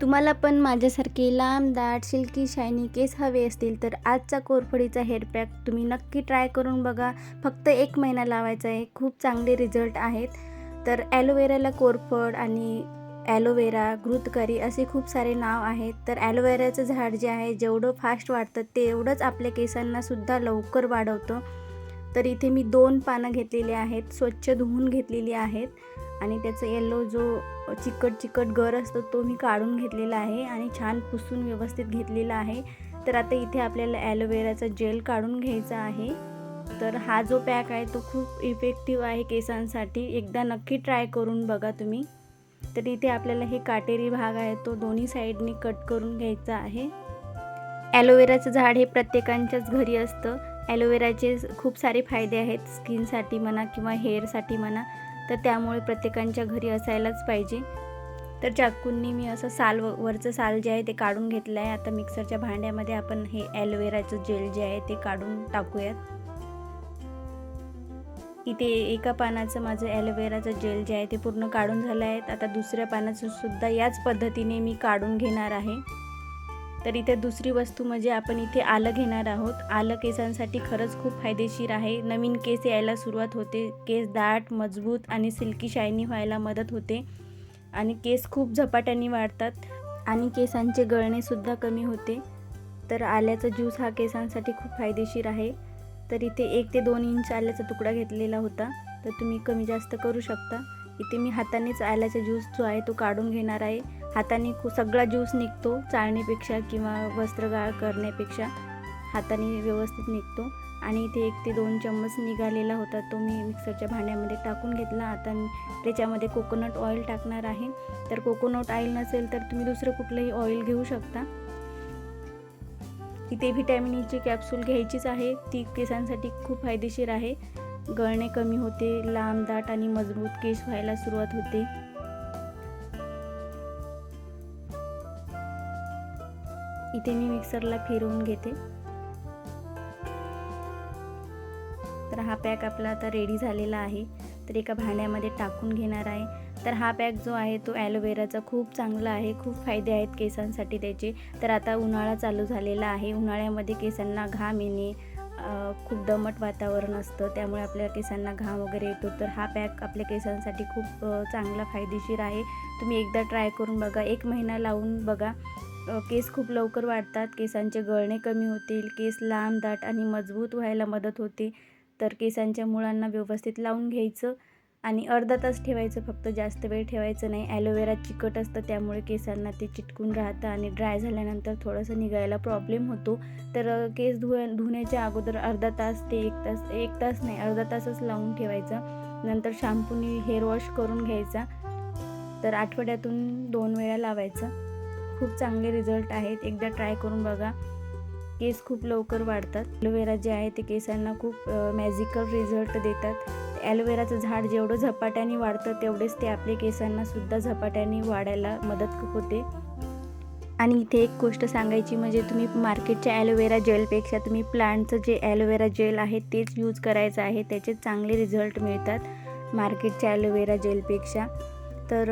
तुम्हाला पण माझ्यासारखे लांब दाट सिल्की शायनी केस हवे असतील तर आजचा कोरफडीचा हेअर पॅक तुम्ही नक्की ट्राय करून बघा. फक्त एक महिना लावायचा आहे. खूप चांगले रिझल्ट आहेत. तर ॲलोवेराला कोरफड आणि ॲलोवेरा घृतकरी असे खूप सारे नाव आहेत. तर ॲलोवेराचं झाड जे आहे जेवढं फास्ट वाढतं तेवढंच आपल्या केसांनासुद्धा लवकर वाढवतं. तर इथे मी दोन पानं घेतलेली आहेत. स्वच्छ धुवून घेतलेली आहेत. आणि त्याचं येल्लो जो चिकट चिकट गर असतो तो मी काढून घेतलेला आहे आणि छान पुसून व्यवस्थित घेतलेला आहे. तर आता इथे आपल्याला ॲलोवेराचा जेल काढून घ्यायचा आहे. तर हा जो पॅक आहे तो खूप इफेक्टिव्ह आहे केसांसाठी. एकदा नक्की ट्राय करून बघा तुम्ही. तर इथे आपल्याला हे काटेरी भाग आहे तो दोन्ही साईडनी कट करून घ्यायचा आहे. ॲलोवेराचं झाड हे प्रत्येकांच्याच घरी असतं. ॲलोवेराचे खूप सारे फायदे आहेत स्किनसाठी म्हणा किंवा हेअरसाठी म्हणा. तर त्यामुळे प्रत्येकांच्या घरी असायलाच पाहिजे. तर चाकूंनी मी असं साल व वरचं साल जे आहे ते काढून घेतलं आहे. आता मिक्सरच्या भांड्यामध्ये आपण हे ॲलोवेराचं जेल जे आहे ते काढून टाकूयात. इथे एका पानाचं माझं ॲलोवेराचं जेल जे आहे ते पूर्ण काढून झालं आहे. आता दुसऱ्या पानाचं सुद्धा याच पद्धतीने मी काढून घेणार आहे. तर इथे दुसरी वस्तू म्हणजे आपण इथे आलं घेणार आहोत. आलं केसांसाठी खरंच खूप फायदेशीर आहे. नवीन केस यायला सुरुवात होते. केस दाट मजबूत आणि सिल्की शायनी व्हायला मदत होते. आणि केस खूप झपाट्याने वाढतात. आणि केसांचे गळणेसुद्धा कमी होते. तर आल्याचा ज्यूस हा केसांसाठी खूप फायदेशीर आहे. तर इथे एक ते दोन इंच आल्याचा तुकडा घेतलेला होता. तर तुम्ही कमी जास्त करू शकता. इथे मी हातानेच आल्याचा ज्यूस जो आहे तो काढून घेणार आहे. हाताने सगळा ज्यूस निघतो चाळणीपेक्षा किंवा वस्त्रगाळ करण्यापेक्षा. हाताने व्यवस्थित निघतो. आणि इथे एक ते दोन चम्मच निघालेला होता तो मी मिक्सरच्या भांड्यामध्ये टाकून घेतला. आता मी त्याच्यामध्ये कोकोनट ऑइल टाकणार आहे. तर कोकोनट ऑइल नसेल तर तुम्ही दुसरं कुठलंही ऑइल घेऊ शकता. इथे व्हिटॅमिन ईची कॅप्सूल घ्यायचीच आहे. ती केसांसाठी खूप फायदेशीर आहे. गळणे कमी होते लांब दाट आणि मजबूत केस व्हायला सुरुवात होते. इथे मी मिक्सरला फिरवून घेते. तर हा पॅक आपला आता रेडी झालेला आहे. तर एका भांड्यामध्ये टाकून घेणार आहे. तर हा पॅक जो आहे तो ॲलोवेराचा खूप चांगला आहे. खूप फायदे आहेत केसांसाठी त्याचे. तर आता उन्हाळा चालू झालेला आहे. उन्हाळ्यामध्ये केसांना घाम येणे खूप दमट वातावरण असतं. त्यामुळे आपल्या केसांना घाम वगैरे येतो. तर हा पॅक आपल्या केसांसाठी खूप चांगला फायदेशीर आहे. तुम्ही एकदा ट्राय करून बघा. एक महिना लावून बघा. केस खूप लवकर वाढतात. केसांचे गळणे कमी होतील. केस लांब दाट आणि मजबूत व्हायला मदत होते. तर केसांच्या मुळांना व्यवस्थित लावून घ्यायचं. आणि अर्धा तास ठेवायचं फक्त जास्त वेळ ठेवायचं नाही. ॲलोवेरा चिकट असतं त्यामुळे केसांना ते चिटकून राहतं आणि ड्राय झाल्यानंतर थोडंसं निघायला प्रॉब्लेम होतो. तर केस धु धुण्याच्या अगोदर अर्धा तास ते एक तास एक तास नाही अर्धा तासच लावून ठेवायचं. नंतर शॅम्पूने हेअर वॉश करून घ्यायचा. तर आठवड्यातून दोन वेळा लावायचं. खूप चांगले रिझल्ट आहेत. एकदा ट्राय करून बघा. केस खूप लवकर वाढतात. ॲलोवेरा जे आहे ते केसांना खूप मॅजिकल रिझल्ट देतात. ॲलोवेराचं झाड जेवढं झपाट्याने वाढतं तेवढेच ते आपल्या केसांना सुद्धा झपाट्याने वाढायला मदत होते. आणि इथे एक गोष्ट सांगायची म्हणजे तुम्ही मार्केटच्या ॲलोवेरा जेलपेक्षा तुम्ही प्लांटचं जे ॲलोवेरा जेल आहे तेच यूज करायचं आहे त्याचे चांगले रिझल्ट मिळतात मार्केटच्या ॲलोवेरा जेलपेक्षा. तर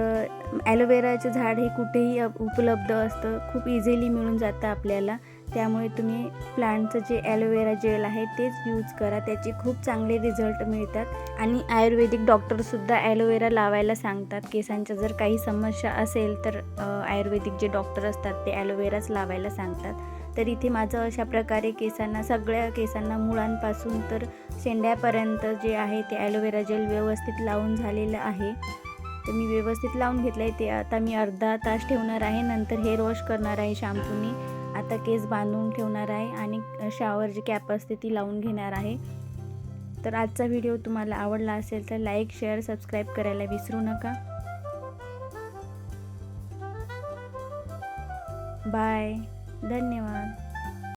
ॲलोवेराचं झाड हे कुठेही उपलब्ध असतं खूप इझिली मिळून जातं आपल्याला. त्यामुळे तुम्ही प्लांटचं जे ॲलोवेरा जेल आहे तेच यूज करा. त्याचे खूप चांगले रिझल्ट मिळतात. आणि आयुर्वेदिक डॉक्टरसुद्धा ॲलोवेरा लावायला सांगतात. केसांच्या जर काही समस्या असेल तर आयुर्वेदिक जे डॉक्टर असतात ते ॲलोवेराच लावायला सांगतात. तर इथे माझं अशा प्रकारे केसांना सगळ्या केसांना मुळांपासून तर शेंड्यापर्यंत जे आहे ते ॲलोवेरा जेल व्यवस्थित लावून झालेलं आहे. तर मी व्यवस्थित लावून घेतलं आहे ते आता मी अर्धा तास ठेवणार आहे. नंतर हेअर वॉश करणार आहे शॅम्पूनी. आता केस बांधून ठेवणार आहे आणि शावर जी कॅप असते ती लावून घेणार आहे. तर आजचा व्हिडिओ तुम्हाला आवडला असेल तर लाईक शेअर सबस्क्राईब करायला विसरू नका. बाय धन्यवाद.